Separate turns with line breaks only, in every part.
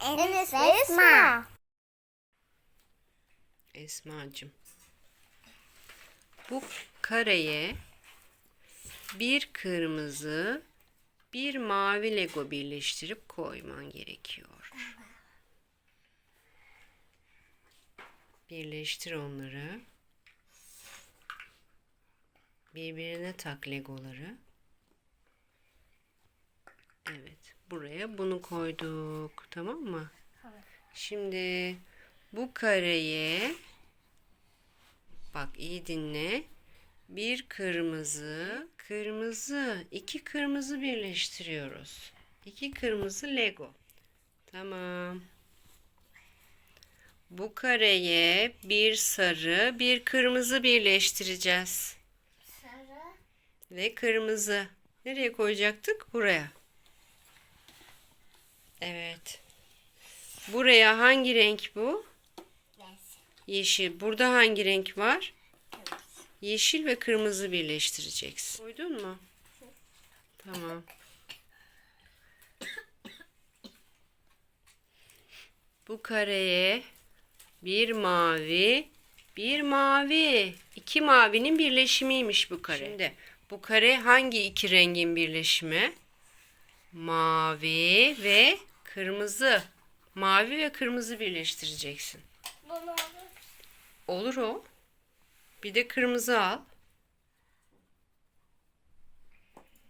Enes Esma.
Esma'cığım. Bu kareye bir kırmızı, bir mavi Lego birleştirip koyman gerekiyor. Birleştir onları. Birbirine tak Legoları. Evet, buraya bunu koyduk. Tamam mı? Şimdi bu kareye bak iyi dinle. Bir kırmızı, kırmızı, iki kırmızı birleştiriyoruz. İki kırmızı Lego. Tamam. Bu kareye bir sarı, bir kırmızı birleştireceğiz. Ve kırmızı. Nereye koyacaktık? Buraya. Evet. Buraya hangi renk bu? Yeşil. Burada hangi renk var? Yeşil ve kırmızı birleştireceksin. Koydun mu? Tamam. Bu kareye bir mavi, bir mavi. İki mavinin birleşimiymiş bu kare. Şimdi bu kare hangi iki rengin birleşimi? Mavi ve kırmızı. Mavi ve kırmızı birleştireceksin.
Bunu olur.
Olur o. Bir de kırmızı al.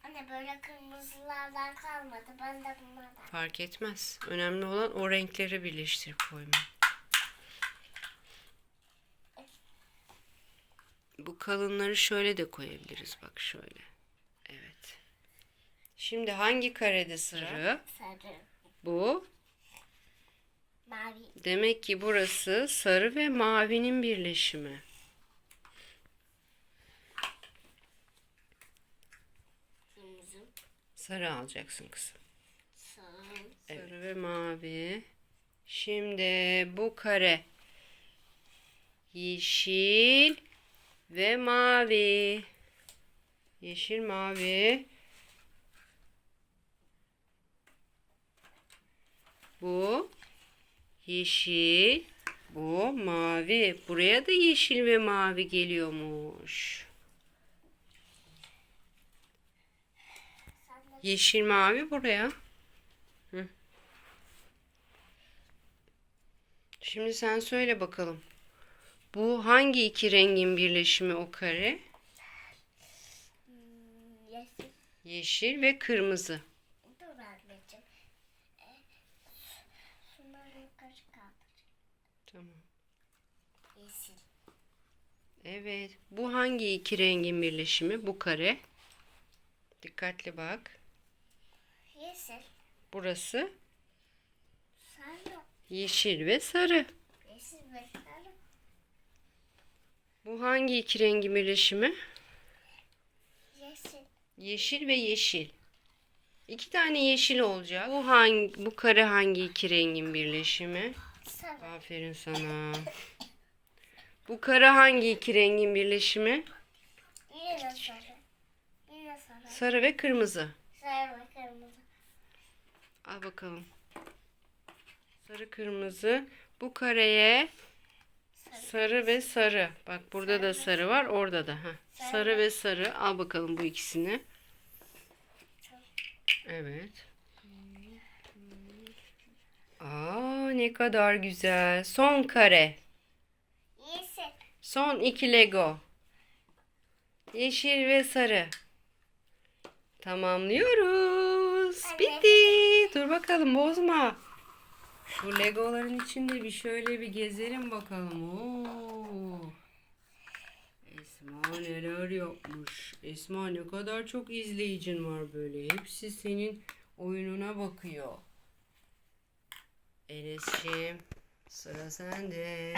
Anne böyle kırmızılardan kalmadı. Ben de bunlardan.
Fark etmez. Önemli olan o renkleri birleştirip koyma. Bu kalınları şöyle de koyabiliriz. Bak şöyle. Evet. Şimdi hangi karede sıra?
Sarı.
Bu.
Mavi.
Demek ki burası sarı ve mavinin birleşimi.
Kırmızı.
Sarı alacaksın kızım.
Sarı.
Sarı ve mavi. Şimdi bu kare yeşil ve mavi. Yeşil mavi. Bu yeşil, bu mavi. Buraya da yeşil ve mavi geliyormuş. Yeşil mavi buraya. Şimdi sen söyle bakalım. Bu hangi iki rengin birleşimi o kare?
Yeşil.
Yeşil ve kırmızı.
Dur anneciğim. E, şunları yukarı kaldır.
Tamam.
Yeşil.
Evet. Bu hangi iki rengin birleşimi? Bu kare. Dikkatli bak.
Yeşil.
Burası
Sarı.
yeşil ve sarı.
Yeşil ve sarı.
Bu hangi iki rengin birleşimi?
Yeşil.
Yeşil ve yeşil. İki tane yeşil olacak. Bu hangi bu kare hangi iki rengin birleşimi?
Sarı.
Aferin sana. Bu kare hangi iki rengin birleşimi?
Yine sarı. Yine sarı.
Sarı ve kırmızı.
Sarı ve kırmızı.
Al bakalım. Sarı kırmızı. Bu kareye sarı ve sarı. Bak burada da sarı var, orada da. Heh. Sarı ve sarı. Al bakalım bu ikisini. Evet. Aa ne kadar güzel. Son kare.
Yeşil.
Son iki Lego. Yeşil ve sarı. Tamamlıyoruz. Bitti. Dur bakalım bozma. Bu Legoların içinde bir şöyle bir gezelim bakalım. Oo. Esma neler yapmış. Esma ne kadar çok izleyicin var böyle. Hepsi senin oyununa bakıyor. Enes'ciğim sıra sende.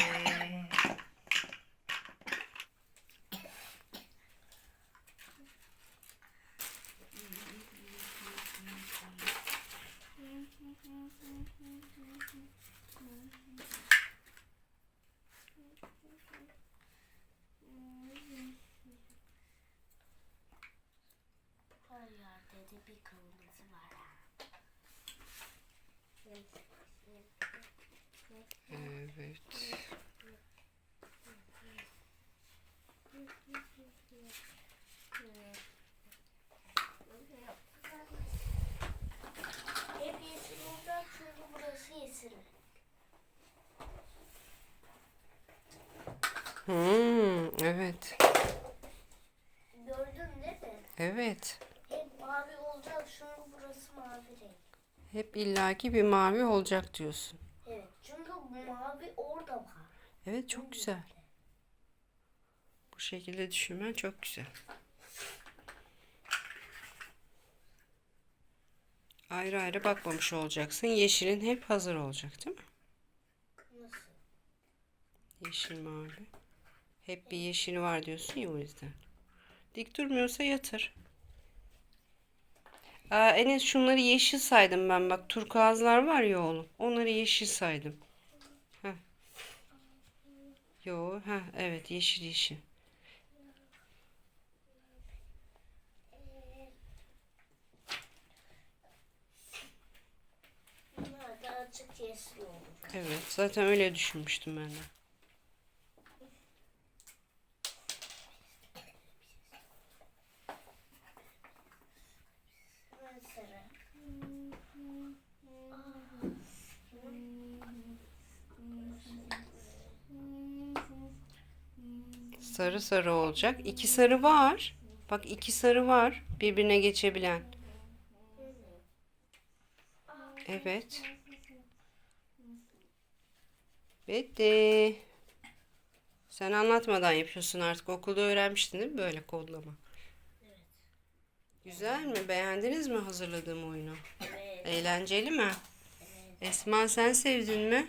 Bir kırmızı var.
Evet.
Hep yeşil olacak çünkü burası yeşil.
Hmm, evet.
Gördün değil mi?
Evet.
Çünkü burası mavi renk.
Hep illaki bir mavi olacak diyorsun.
Evet çünkü mavi orada var.
Evet çok güzel. Bu şekilde düşünmen çok güzel. Ayrı ayrı bakmamış olacaksın. Yeşilin hep hazır olacak değil mi?
Nasıl?
Yeşil mavi. Hep bir yeşili var diyorsun ya o yüzden. Dik durmuyorsa yatır. Aa, Enes şunları yeşil saydım ben bak. Turkuazlar var ya oğlum. Onları yeşil saydım. Heh. Yo, ha evet yeşil yeşil. Evet zaten öyle düşünmüştüm ben de.
Sarı.
Sarı sarı olacak. İki sarı var. Bak iki sarı var. Birbirine geçebilen. Evet. Bitti. Sen anlatmadan yapıyorsun artık. Okulda öğrenmiştin değil mi böyle kodlama? Güzel mi? Beğendiniz mi hazırladığım oyunu?
Evet.
Eğlenceli mi? Esma sen sevdin mi?